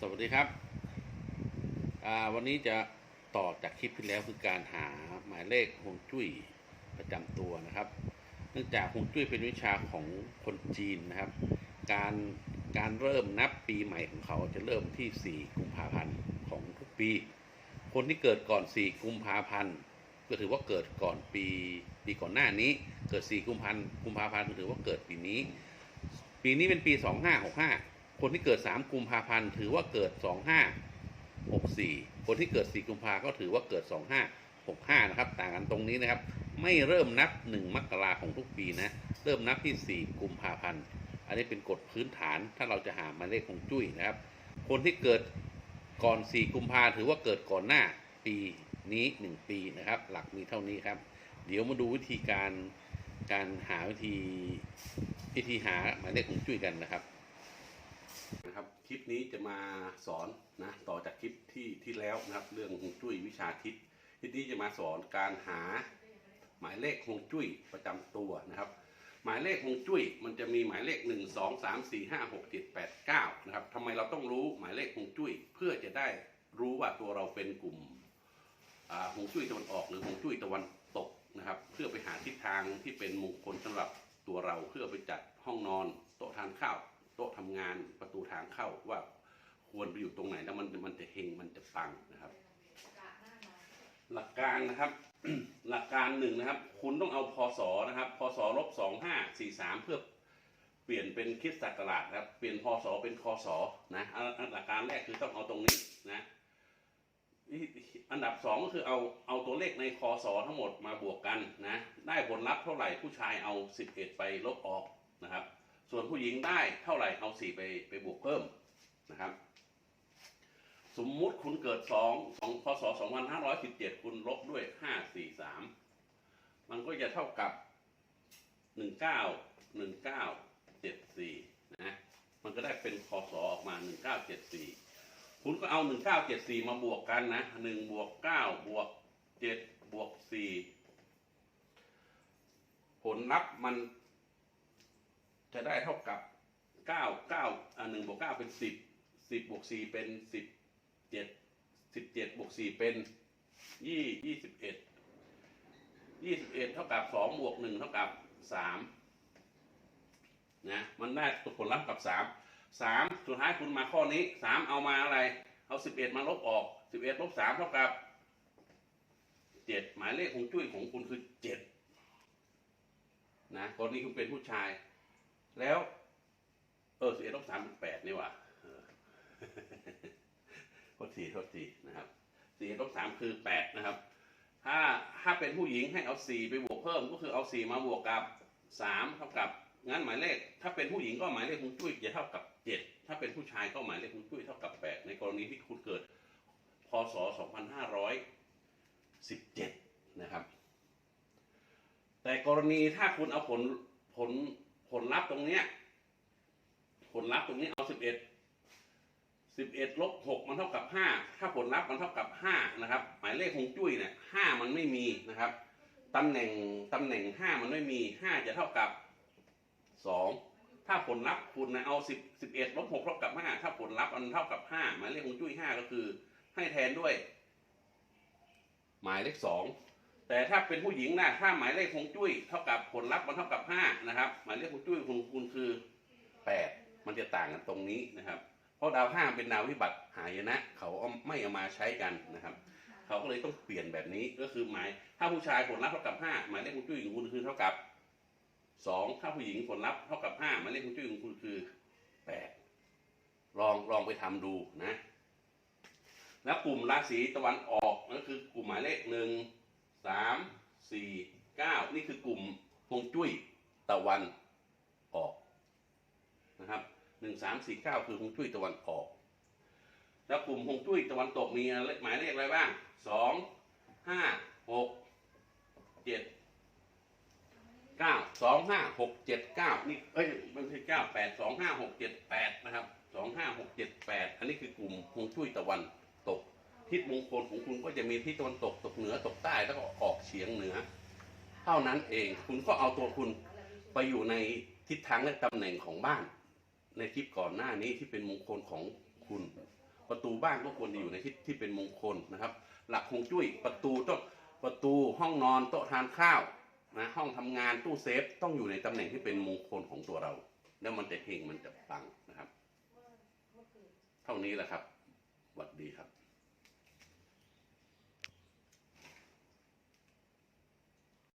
สวัสดีครับวันนี้จะต่อจากคลิปที่แล้วคือการหาหมายเลขฮวงจุ้ยประจำตัวนะครับ เนื่องจากฮวงจุ้ยเป็นวิชาของคนจีนนะครับ การการเริ่มนับปีใหม่ของเขาจะเริ่มที่ 4 กุมภาพันธ์ของทุกปี คนที่เกิดก่อน 4 กุมภาพันธ์ก็ถือว่าเกิดก่อนปีปีก่อนหน้านี้ เกิด 4 กุมภาพันธ์กุมภาพันธ์ถือว่าเกิดปีนี้ ปีนี้เป็นปี 2565 คนที่เกิด 3 กุมภาพันธ์ถือว่าเกิด 2564 คนที่เกิด 4 กุมภาก็ถือว่าเกิด 2565 นะครับ ต่างกันตรงนี้นะครับ ไม่เริ่มนับ 1 มกราของทุกปีนะ เริ่มนับที่ 4 กุมภาพันธ์ อันนี้เป็นกฎพื้นฐาน ถ้าเราจะหาหมายเลขของจุ้ยนะครับ คนที่เกิดก่อน 4 กุมภาถือว่าเกิดก่อนหน้าปีนี้ 1 ปีนะครับ หลักมีเท่านี้ครับ เดี๋ยวมาดูวิธีการการหาวิธีวิธีหาหมายเลขของจุ้ยกันนะครับ นะครับคลิปนี้จะมาสอนนะต่อจากคลิปที่ที่แล้วนะครับเรื่องฮวงจุ้ยวิชาทิศคลิปนี้จะมาสอนการหาหมายเลขฮวงจุ้ยประจำตัวนะครับ หมายเลขฮวงจุ้ยมันจะมีหมายเลข 1 2 3 4 5 6 7 8 9นะครับทำไมเราต้องรู้หมายเลขฮวงจุ้ยเพื่อจะได้รู้ว่าตัวเราเป็นกลุ่มฮวงจุ้ยตะวันออกหรือฮวงจุ้ยตะวันตกนะครับเพื่อไปหาทิศทางที่เป็นมงคลสำหรับตัวเราเพื่อไปจัดห้องนอน โต๊ะทานข้าว โต๊ะทำงานประตูทางเข้าว่าควรไปอยู่ตรงไหนแล้วมันมันจะเฮงมันจะปังนะครับ หลักการนะครับ หลักการหนึ่งนะครับ คุณต้องเอาพศนะครับพศลบสองห้าสี่สามเพื่อเปลี่ยนเป็นคิดศักราชครับเปลี่ยนพศเป็นคศนะหลักการแรกคือต้องเอาตรงนี้นะอีอันดับสองก็คือเอาเอาตัวเลขในคศทั้งหมดมาบวกกันนะ ได้ผลลัพธ์เท่าไหร่ผู้ชายเอาสิบเอ็ดไปลบออกนะครับ ส่วนผู้หญิงได้เท่าไหร่เอาสี่ไปไปบวกเพิ่มนะครับ สมมุติคุณเกิดสองสองพศสองพันห้าร้อยสิบเจ็ดคุณลบด้วยห้าสี่สามมันก็จะเท่ากับหนึ่งเก้าหนึ่งเก้าเจ็ดสี่นะมันก็ได้เป็นพศออกมาหนึ่งเก้าเจ็ดสี่คุณก็เอาหนึ่งเก้าเจ็ดสี่มาบวกกันนะหนึ่งบวกเก้าบวกเจ็ดบวกสี่ผลลัพธ์มัน จะได้เท่ากับเก้าเก้าอ่าหนึ่งบวกเก้าเป็นสิบสิบบวกสี่เป็นสิบเจ็ดสิบเจ็ดบวกสี่เป็นยี่ยี่สิบเอ็ดยี่สิบเอ็ดเท่ากับสองบวกหนึ่งเท่ากับสามนะมันได้ผลลัพธ์กับสามสามสุดท้ายคุณมาข้อนี้สามเอามาอะไร เอาสิบเอ็ดมาลบออกสิบเอ็ดลบสามเท่ากับเจ็ดหมายเลขของจุ้ยของคุณคือเจ็ดนะกรณีคุณเป็นผู้ชาย แล้ว เออสิบเอ็ดลบสามเป็นแปดนี่ว่าโทษทีโทษทีนะครับสี่ลบสามคือแปดนะครับ ถ้าถ้าเป็นผู้หญิงให้เอาสี่ไปบวกเพิ่มก็คือเอาสี่มาบวกกับสามเท่ากับงั้นหมายเลข ถ้าเป็นผู้หญิงก็หมายเลขคุณจุ้ยจะเท่ากับเจ็ดถ้าเป็นผู้ชายก็หมายเลขคุณจุ้ยเท่ากับแปดในกรณีที่คุณเกิดพศสองพันห้าร้อยสิบเจ็ดนะครับ แต่กรณีถ้าคุณเอาผลผล ลลัพธ์ตรงเนี้ย ผลลัพธ์ตรงนี้เอาสิบเอ็ดสิบเอ็ดลบหกมันเท่ากับห้าถ้าผลลัพธ์มันเท่ากับห้านะครับ หมายเลขของจุ้ยเนี่ยห้ามันไม่มีนะครับตำแหน่งตำแหน่งห้ามันไม่มีห้าจะเท่ากับสองถ้าผลลัพธ์คุณนะเอาสิบสิบเอ็ดลบหกเท่ากับห้าถ้าผลลัพธ์มันเท่ากับห้าหมายเลขของจุ้ยห้าก็คือ ให้แทนด้วย หมายเลขสอง แต่ถ้าเป็นผู้หญิงนะถ้าหมายเลขของจุ้ยเท่ากับผลลัพธ์มันเท่ากับห้านะครับ หมายเลขของจุ้ยของคุณคือแปดมันจะต่างกันตรงนี้นะครับ เพราะดาวห้าเป็นดาววิบัติหายนะ เขาเอาไม่เอามาใช้กันนะครับ เขาก็เลยต้องเปลี่ยนแบบนี้ก็คือหมายถ้าผู้ชายผลลัพธ์เท่ากับห้าหมายเลขของจุ้ยของคุณคือเท่ากับสองถ้าผู้หญิงผลลัพธ์เท่ากับห้าหมายเลขของจุ้ยของคุณคือแปดลองลองไปทำดูนะ แล้วกลุ่มราศีตะวันออกก็คือกลุ่มหมายเลขหนึ่ง สามสี่เก้านี่คือกลุ่มฮวงจุ้ยตะวันออกนะครับหนึ่งสามสี่เก้าคือฮวงจุ้ยตะวันออก แล้วกลุ่มฮวงจุ้ยตะวันตกมีหมายเลขอะไรบ้างสองห้าหกเจ็ดเก้าสองห้าหกเจ็ดเก้านี่เอ้ยไม่ใช่เก้าแปดสองห้าหกเจ็ดแปดนะครับสองห้าหกเจ็ดแปดอันนี้คือกลุ่มฮวงจุ้ยตะวัน ทิศมงคลของคุณก็จะมีทิศตะวันตกตกเหนือตกใต้แล้วก็ออกเฉียงเหนือ เท่านั้นเองคุณก็เอาตัวคุณไปอยู่ในทิศทางและตำแหน่งของบ้าน ในคลิปก่อนหน้านี้ที่เป็นมงคลของคุณ ประตูบ้านก็ควรจะอยู่ในทิศที่เป็นมงคลนะครับ หลักฮวงจุ้ยประตูต้องประตูห้องนอนโต๊ะทานข้าวนะห้องทำงานตู้เซฟต้องอยู่ในตำแหน่งที่เป็นมงคลของตัวเรา แล้วมันจะเฮงมันจะปังนะครับ เท่านี้แหละครับสวัสดีครับ